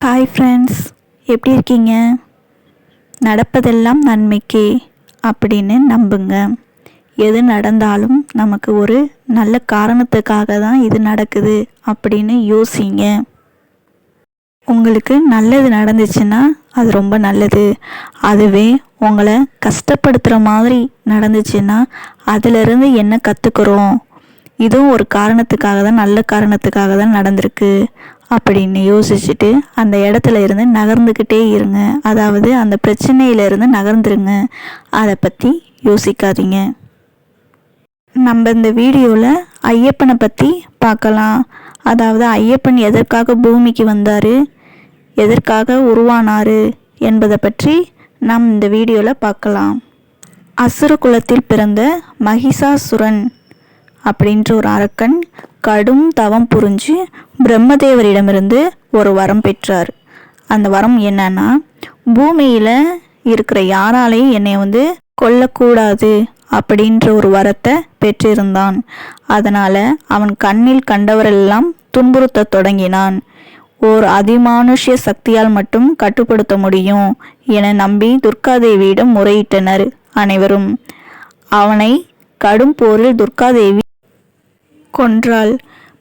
Hi friends எப்படி இருக்கீங்க? நடப்பதெல்லாம் நன்மைக்கே அப்படின்னு நம்புங்க. எது நடந்தாலும் நமக்கு ஒரு நல்ல காரணத்துக்காக தான் இது நடக்குது அப்படின்னு யோசிங்க. உங்களுக்கு நல்லது நடந்துச்சுன்னா அது ரொம்ப நல்லது. அதுவே உங்களை கஷ்டப்படுத்துகிற மாதிரி நடந்துச்சுன்னா அதிலிருந்து என்ன கற்றுக்குறோம் இதுவும் ஒரு காரணத்துக்காக தான் நல்ல காரணத்துக்காக தான் நடந்திருக்கு. அப்படின்னு யோசிச்சுட்டு அந்த இடத்துல இருந்து நகர்ந்துக்கிட்டே இருங்க. அதாவது அந்த பிரச்சனையிலிருந்து நகர்ந்துருங்க. அதை பற்றி யோசிக்காதீங்க. நம்ம இந்த வீடியோவில் ஐயப்பனை பற்றி பார்க்கலாம் அதாவது ஐயப்பன் எதற்காக பூமிக்கு வந்தார்? எதற்காக உருவானார்? என்பதை பற்றி நாம் இந்த வீடியோவில் பார்க்கலாம் அசுர குலத்தில் பிறந்த மகிஷாசுரன் அப்படின்ற ஒரு அரக்கன் கடும் தவம் புரிஞ்சு பிரம்மதேவரிடமிருந்து ஒரு வரம் பெற்றார். அந்த வரம் என்னன்னா பூமியில் இருக்கிற யாராலையும் என்னை வந்து கொல்லக்கூடாது அப்படின்ற ஒரு வரத்தை பெற்றிருந்தான். அதனால் அவன் கண்ணில் கண்டவரெல்லாம் துன்புறுத்த தொடங்கினான். ஓர் அதிமானுஷ்ய சக்தியால் மட்டும் கட்டுப்படுத்த முடியும் என நம்பி துர்காதேவியிடம் முறையிட்டனர் அனைவரும். அவனை கடும் போரில் துர்காதேவி கொன்றாள்.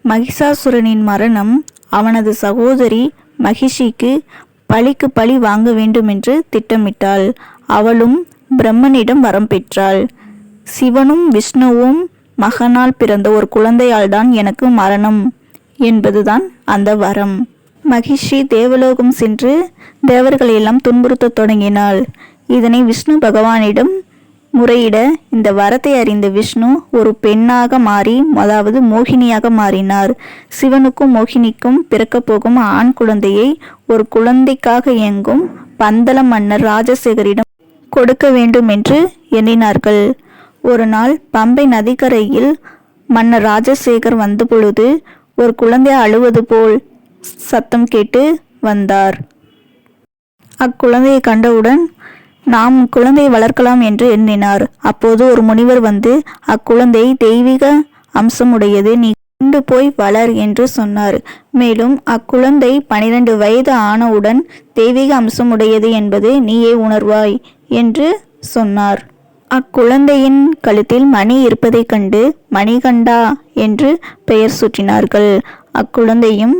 மகிஷாசுரனின் மரணம் அவனது சகோதரி மகிஷிக்கு பழிக்கு பழி வாங்க வேண்டுமென்று திட்டமிட்டாள். அவளும் பிரம்மனிடம் வரம் பெற்றாள். சிவனும் விஷ்ணுவும் மகனால் பிறந்த ஒரு குழந்தையால்தான் எனக்கு மரணம் என்பதுதான் அந்த வரம். மகிஷி தேவலோகம் சென்று தேவர்களையெல்லாம் துன்புறுத்தத் தொடங்கினாள். இதனை விஷ்ணு பகவானிடம் முறையிட இந்த வரத்தை அறிந்த விஷ்ணு ஒரு பெண்ணாக மாறி அதாவது மோகினியாக மாறினார். சிவனுக்கும் மோகினிக்கும் பிறக்கப் போகும் ஆண் குழந்தையை ஒரு குழந்தைக்காக இயங்கும் பந்தள மன்னர் ராஜசேகரிடம் கொடுக்க வேண்டும் என்று எண்ணினார்கள். ஒரு நாள் பம்பை நதிக்கரையில் மன்னர் ராஜசேகர் வந்தபொழுது ஒரு குழந்தை அழுவது போல் சத்தம் கேட்டு வந்தார். அக்குழந்தையை கண்டவுடன் நாம் குழந்தையை வளர்க்கலாம் என்று எண்ணினார். அப்போது ஒரு முனிவர் வந்து அக்குழந்தை தெய்வீக அம்சமுடையது நீ கொண்டு போய் வளர் என்று சொன்னார். மேலும் அக்குழந்தை பனிரெண்டு வயது ஆனவுடன் தெய்வீக அம்சமுடையது என்பது நீயே உணர்வாய் என்று சொன்னார். அக்குழந்தையின் கழுத்தில் மணி இருப்பதைக் கண்டு மணிகண்டா என்று பெயர் சூட்டினார்கள். அக்குழந்தையும்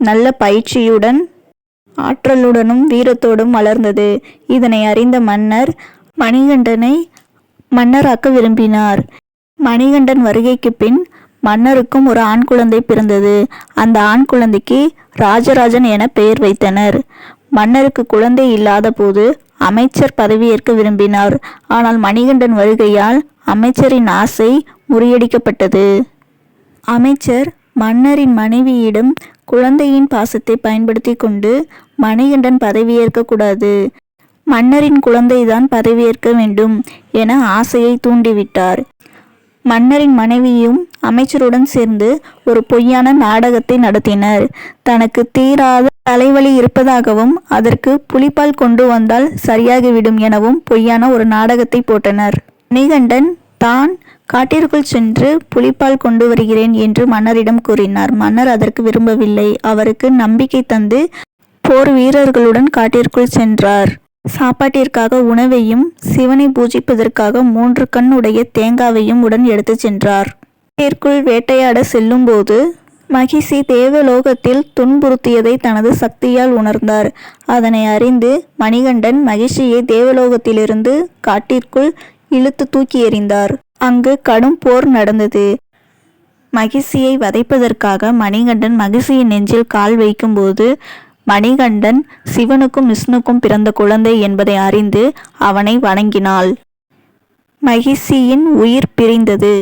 நல்ல பயிற்சியுடன் ஆற்றலுடனும் வீரத்தோடும் வளர்ந்தது. இதனை அறிந்த மன்னர் மணிகண்டனை மன்னராக்க விரும்பினார். மணிகண்டன் வருகைக்கு பின் மன்னருக்கும் ஒரு ஆண் குழந்தை பிறந்தது. அந்த ஆண் குழந்தைக்கு ராஜராஜன் என பெயர் வைத்தனர். மன்னருக்கு குழந்தை இல்லாத போது அமைச்சர் பதவியேற்க விரும்பினார். ஆனால் மணிகண்டன் வருகையால் அமைச்சரின் ஆசை முறியடிக்கப்பட்டது. அமைச்சர் மன்னரின் மனைவியிடம் குழந்தையின் பாசத்தை பயன்படுத்தி கொண்டு மணிகண்டன் பதவியேற்கக்கூடாது மன்னரின் குழந்தைதான் பதவியேற்க வேண்டும் என ஆசையை தூண்டிவிட்டார். மன்னரின் மனைவியும் அமைச்சருடன் சேர்ந்து ஒரு பொய்யான நாடகத்தை நடத்தினர். தனக்கு தீராத தலைவலி இருப்பதாகவும் அதற்கு புலிப்பால் கொண்டு வந்தால் சரியாகிவிடும் எனவும் பொய்யான ஒரு நாடகத்தை போட்டனர். மணிகண்டன் தான் காட்டிற்குள் சென்று புலிப்பால் கொண்டு வருகிறேன் என்று மன்னரிடம் கூறினார். மன்னர் அதற்கு விரும்பவில்லை. அவருக்கு நம்பிக்கை தந்து போர் வீரர்களுடன் காட்டிற்குள் சென்றார். சாப்பாட்டிற்காக உணவையும் சிவனை பூஜிப்பதற்காக மூன்று கண் உடைய தேங்காவையும் உடன் எடுத்துச் சென்றார். காட்டிற்குள் வேட்டையாட செல்லும்போது மகிஷி தேவலோகத்தில் துன்புறுத்தியதை தனது சக்தியால் உணர்ந்தார். அதனை அறிந்து மணிகண்டன் மகிஷியை தேவலோகத்திலிருந்து காட்டிற்குள் இழுத்து தூக்கி எறிந்தார். அங்கு கடும் போர் நடந்தது. மகிழ்ச்சியை வதைப்பதற்காக மணிகண்டன் மகிழ்ச்சியின் நெஞ்சில் கால் வைக்கும்போது மணிகண்டன் சிவனுக்கும் விஷ்ணுக்கும் பிறந்த குழந்தை என்பதை அறிந்து அவனை வணங்கினாள். மகிழ்ச்சியின் உயிர் பிரிந்தது.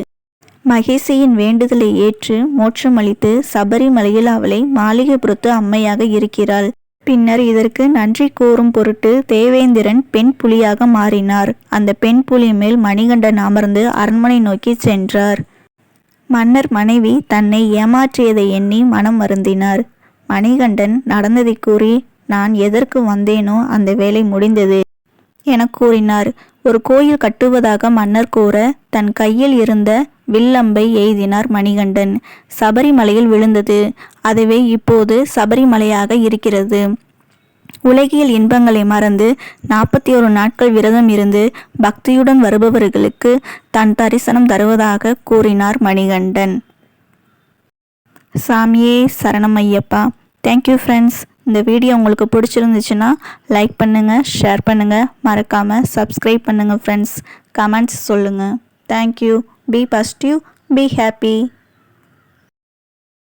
மகிழ்ச்சியின் வேண்டுதலை ஏற்று மோட்சமளித்து சபரிமலையில் அவளை மாளிகைபுரத்து அம்மையாக இருக்கிறாள். பின்னர் இதற்கு நன்றி கூறும் பொருட்டு தேவேந்திரன் பெண் புலியாக மாறினார். அந்த பெண் புலி மேல் மணிகண்டன் அமர்ந்து அரண்மனை நோக்கி சென்றார். மன்னர் மனைவி தன்னை ஏமாற்றியதை எண்ணி மனம் வருந்தினார். மணிகண்டன் நடந்ததை கூறி நான் எதற்கு வந்தேனோ அந்த வேலை முடிந்தது என கூறினார். ஒரு கோயில் கட்டுவதாக மன்னர் கூற தன் கையில் இருந்த வில்லம்பை எய்தினார் மணிகண்டன். சபரிமலையில் விழுந்தது. அதுவே இப்போது சபரிமலையாக இருக்கிறது. உலகியல் இன்பங்களை மறந்து நாற்பத்தி ஒரு நாட்கள் விரதம் இருந்து பக்தியுடன் வருபவர்களுக்கு தன் தரிசனம் தருவதாக கூறினார் மணிகண்டன். சாமியே சரணம் ஐயப்பா. தேங்க்யூ ஃப்ரெண்ட்ஸ் இந்த வீடியோ உங்களுக்கு பிடிச்சிருந்துச்சுன்னா லைக் பண்ணுங்கள் ஷேர் பண்ணுங்கள் மறக்காமல் சப்ஸ்கிரைப் பண்ணுங்கள் ஃப்ரெண்ட்ஸ் கமெண்ட்ஸ் சொல்லுங்கள் thank you be positive be happy